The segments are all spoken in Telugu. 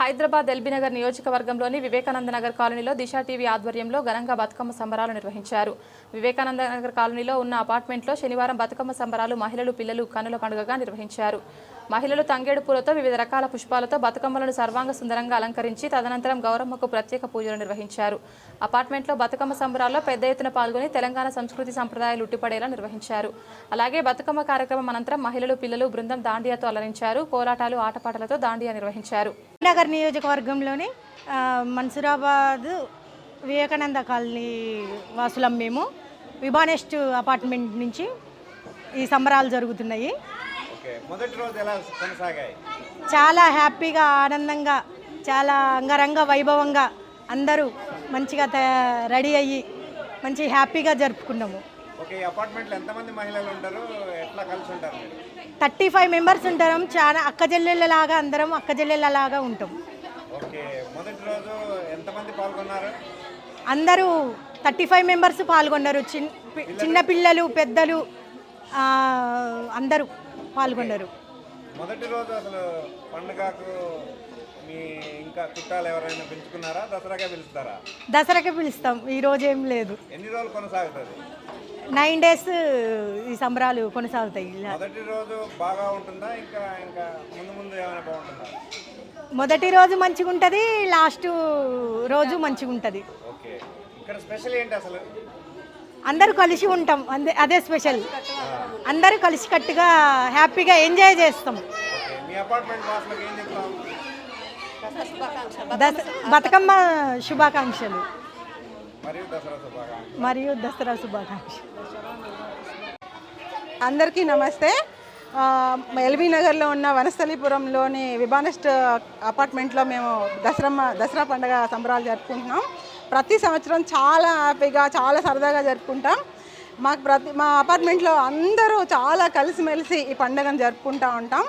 హైదరాబాద్ ఎల్బీనగర్ నియోజకవర్గంలోని వివేకానంద నగర్ కాలనీలో దిశ టీవీ ఆధ్వర్యంలో ఘనంగా బతుకమ్మ సంబరాలు నిర్వహించారు. వివేకానంద నగర్ కాలనీలో ఉన్న అపార్ట్మెంట్లో శనివారం బతుకమ్మ సంబరాలు మహిళలు పిల్లలు కనుల పండుగగా నిర్వహించారు. మహిళలు తంగేడు పూలతో వివిధ రకాల పుష్పాలతో బతుకమ్మలను సర్వాంగ సుందరంగా అలంకరించి తదనంతరం గౌరమ్మకు ప్రత్యేక పూజలు నిర్వహించారు. అపార్ట్మెంట్లో బతుకమ్మ సంబరాల్లో పెద్ద ఎత్తున పాల్గొని తెలంగాణ సంస్కృతి సంప్రదాయాలు ఉట్టిపడేలా నిర్వహించారు. అలాగే బతుకమ్మ కార్యక్రమం అనంతరం మహిళలు పిల్లలు బృందం దాండియాతో అలరించారు. కోలాటాలు ఆటపాటలతో దాండియా నిర్వహించారు. నగర్ నియోజకవర్గంలోని మన్సూరాబాద్ వివేకానంద కాలనీ వాసులం మేము. విబానెస్ట్ అపార్ట్మెంట్ నుంచి ఈ సంబరాలు జరుగుతున్నాయి. చాలా హ్యాపీగా ఆనందంగా చాలా అంగరంగ వైభవంగా అందరూ మంచిగా రెడీ అయ్యి మంచి హ్యాపీగా జరుపుకున్నాము. ఓకే ఈ అపార్ట్మెంట్లో ఎంతమంది మహిళలు ఉంటారు? ఎట్లా కలిసి ఉంటారు థర్టీ ఫైవ్ మెంబర్స్ ఉంటాం. చాలా అక్క చెల్లెళ్ళలాగా అందరం అక్క చెల్లెళ్ళలాగా ఉంటాం. ఓకే మొదటి రోజు ఎంతమంది పాల్గొన్నారు? అందరూ థర్టీ ఫైవ్ మెంబర్స్ పాల్గొన్నారు. చిన్న పిల్లలు పెద్దలు అందరూ పాల్గొన్నారు. మొదటి రోజు అసలు పండుగకు మీ ఇంకా చుట్టాలు ఎవరైనా పిలుచుకున్నారా? దసరాకే పిలుస్తారా? దసరాకి పిలుస్తాం. ఈరోజు ఏం లేదు. ఎన్ని రోజులు కొనసాగుతుంది? నైన్ డేస్ ఈ సంబరాలు కొనసాగుతాయి. ఇలా మొదటి రోజు బాగా ఉంటుందా? ఇంకా ఇంకా ముందు ముందు ఏమైనా బాగుంటుందా? మొదటి రోజు మంచిగా ఉంటుంది లాస్ట్ రోజు మంచిగా ఉంటుంది. ఓకే. ఇక్కడ స్పెషల్ ఏంటి అసలు? అందరూ కలిసి ఉంటాం అందే అదే స్పెషల్. అందరూ కలిసికట్టుగా హ్యాపీగా ఎంజాయ్ చేస్తాం. ఓకే. మీ అపార్ట్మెంట్ వాసులకు ఏం చెప్తాం దస బతుకమ్మ శుభాకాంక్షలు. మరియు దసరా శుభాకాంక్షలు. అందరికీ నమస్తే. ఎల్బీ నగర్లో ఉన్న వనస్థలిపురంలోని విభానెస్ట్ అపార్ట్మెంట్లో మేము దసరమ్మ దసరా పండుగ సంబరాలు జరుపుకుంటున్నాం. ప్రతి సంవత్సరం చాలా హ్యాపీగా చాలా సరదాగా జరుపుకుంటాం. మాకు ప్రతి మా అపార్ట్మెంట్లో అందరూ చాలా కలిసిమెలిసి ఈ పండుగను జరుపుకుంటూ ఉంటాం.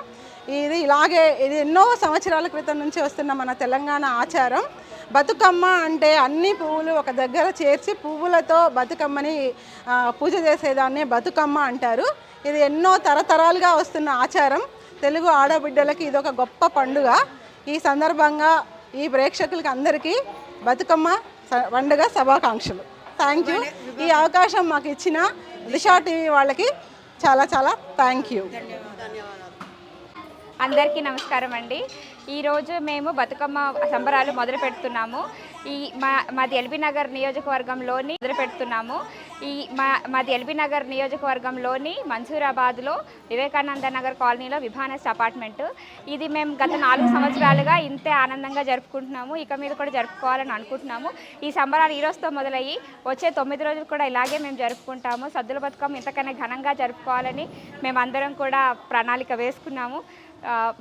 ఇది ఇలాగే ఇది ఎన్నో సంవత్సరాల క్రితం నుంచి వస్తున్న మన తెలంగాణ ఆచారం. బతుకమ్మ అంటే అన్ని పువ్వులు ఒక దగ్గర చేర్చి పువ్వులతో బతుకమ్మని పూజ చేసేదాన్ని బతుకమ్మ అంటారు. ఇది ఎన్నో తరతరాలుగా వస్తున్న ఆచారం. తెలుగు ఆడబిడ్డలకి ఇది ఒక గొప్ప పండుగ. ఈ సందర్భంగా ఈ ప్రేక్షకులకి అందరికీ బతుకమ్మ పండుగ శుభాకాంక్షలు. Thank you. ఈ అవకాశం మాకు ఇచ్చిన దిశా టీవీ వాళ్ళకి చాలా చాలా థ్యాంక్ యూ. అందరికీ నమస్కారం అండి. ఈరోజు మేము బతుకమ్మ సంబరాలు మొదలు పెడుతున్నాము ఈ మా మాది ఎల్బీ నగర్ నియోజకవర్గంలోని మొదలు పెడుతున్నాము ఈ మా మాది ఎల్బీ నగర్ నియోజకవర్గంలోని మన్సూరాబాద్లో వివేకానంద నగర్ కాలనీలో విభానస్ అపార్ట్మెంట్. ఇది మేము గత నాలుగు సంవత్సరాలుగా ఇంతే ఆనందంగా జరుపుకుంటున్నాము. ఇక మీద కూడా జరుపుకోవాలని అనుకుంటున్నాము. ఈ సంబరాలు ఈ రోజుతో మొదలయ్యి వచ్చే తొమ్మిది రోజులు కూడా ఇలాగే మేము జరుపుకుంటాము. సద్దుల బతుకమ్మ ఇంతకన్నా ఘనంగా జరుపుకోవాలని మేమందరం కూడా ప్రణాళిక వేసుకున్నాము.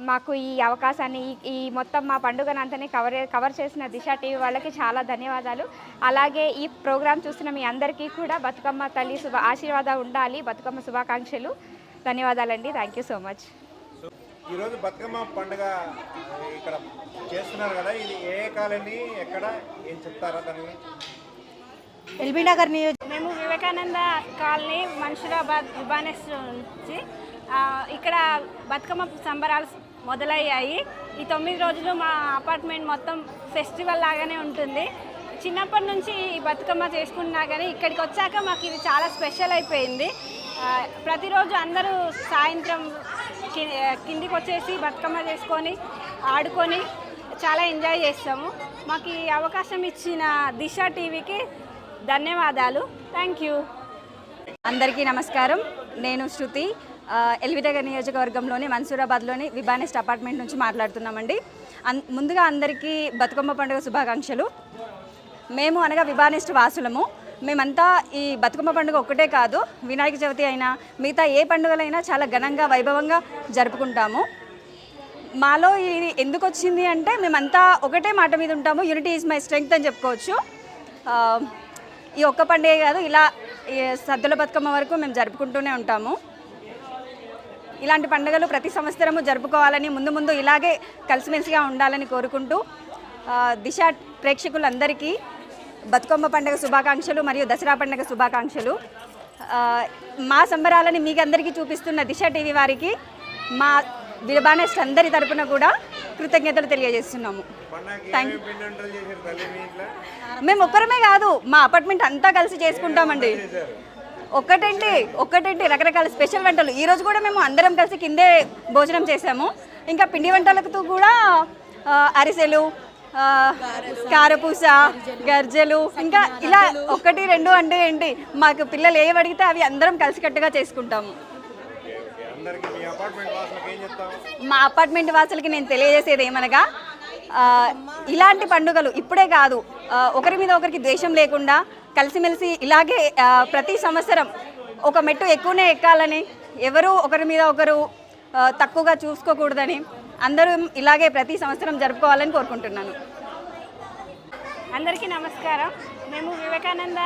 మాకు ఈ అవకాశాన్ని ఈ మొత్తం మా పండుగనంతని కవర్ కవర్ చేసిన దిశ టీవీ వాళ్ళకి చాలా ధన్యవాదాలు. అలాగే ఈ ప్రోగ్రాం చూస్తున్న మీ అందరికీ కూడా బతుకమ్మ తల్లి శుభ ఆశీర్వాదం ఉండాలి. బతుకమ్మ శుభాకాంక్షలు. ధన్యవాదాలండి. థ్యాంక్ యూ సో మచ్ ఈరోజు బతుకమ్మ పండుగ ఇక్కడ చేస్తున్నారు కదా. ఇది ఏ కాలనీ ఎక్కడ ఏం చెప్తారా? ఎల్బీ నగర్ నియోజక మేము వివేకానంద కాలనీ మన్షురాబాద్ విబానెస్ నుంచి ఇక్కడ బతుకమ్మ సంబరాలు మొదలయ్యాయి. ఈ తొమ్మిది రోజులు మా అపార్ట్మెంట్ మొత్తం ఫెస్టివల్ లాగానే ఉంటుంది. చిన్నప్పటి నుంచి ఈ బతుకమ్మ చేసుకున్నా కానీ ఇక్కడికి వచ్చాక మాకు ఇది చాలా స్పెషల్ అయిపోయింది. ప్రతిరోజు అందరూ సాయంత్రం కిందికి వచ్చేసి బతుకమ్మ చేసుకొని ఆడుకొని చాలా ఎంజాయ్ చేస్తాము. మాకు ఈ అవకాశం ఇచ్చిన దిశ టీవీకి ధన్యవాదాలు. Thank you. అందరికీ నమస్కారం. నేను శృతి. ఎల్వినగర్ నియోజకవర్గంలోని మన్సూరాబాద్లోని విబానెస్ట్ అపార్ట్మెంట్ నుంచి మాట్లాడుతున్నామండి. అన్ ముందుగా అందరికీ బతుకమ్మ పండుగ శుభాకాంక్షలు. మేము అనగా విబానెస్ట్ వాసులము. మేమంతా ఈ బతుకమ్మ పండుగ ఒక్కటే కాదు వినాయక చవితి అయినా మిగతా ఏ పండుగలైనా చాలా ఘనంగా వైభవంగా జరుపుకుంటాము. మాలో ఇది ఎందుకు వచ్చింది అంటే మేమంతా ఒకటే మాట మీద ఉంటాము. యూనిటీ ఈజ్ మై స్ట్రెంగ్త్ అని చెప్పుకోవచ్చు. ఈ ఒక్క పండుగ కాదు ఇలా ఈ సద్దుల బతుకమ్మ వరకు మేము జరుపుకుంటూనే ఉంటాము. ఇలాంటి పండుగలు ప్రతి సంవత్సరము జరుపుకోవాలని ముందు ముందు ఇలాగే కలిసిమెలిసిగా ఉండాలని కోరుకుంటూ దిశ ప్రేక్షకులందరికీ బతుకమ్మ పండుగ శుభాకాంక్షలు మరియు దసరా పండుగ శుభాకాంక్షలు. మా సంబరాలని మీకు అందరికీ చూపిస్తున్న దిశ టీవీ వారికి మా విలబానెస్ట్ అందరి తరపున కూడా కృతజ్ఞతలు తెలియజేస్తున్నాము. మీ ఇంట్లో? మేము ఒక్కరమే కాదు మా అపార్ట్మెంట్ అంతా కలిసి చేసుకుంటామండి. ఒక్కటండి ఒక్కటండి రకరకాల స్పెషల్ వంటలు. ఈ రోజు కూడా మేము అందరం కలిసి కిందే భోజనం చేసాము ఇంకా పిండి వంటలతో కూడా అరిసెలు కారపూస గర్జెలు ఇంకా ఇలా ఒకటి రెండు అంటే ఏంటి? మాకు పిల్లలు ఏవి అడిగితే అవి అందరం కలిసికట్టుగా చేసుకుంటాము. మీ అపార్ట్మెంట్ వాసులకు నేను తెలియజేసేది ఏమనగా ఇలాంటి పండుగలు ఇప్పుడే కాదు ఒకరి మీద ఒకరికి ద్వేషం లేకుండా కలిసిమెలిసి ఇలాగే ప్రతి సంవత్సరం ఒక మెట్టు ఎక్కువనే ఎక్కాలని ఎవరు ఒకరి మీద ఒకరు తక్కువగా చూసుకోకూడదని అందరూ ఇలాగే ప్రతి సంవత్సరం జరుపుకోవాలని కోరుకుంటున్నాను. అందరికీ నమస్కారం. మేము వివేకానంద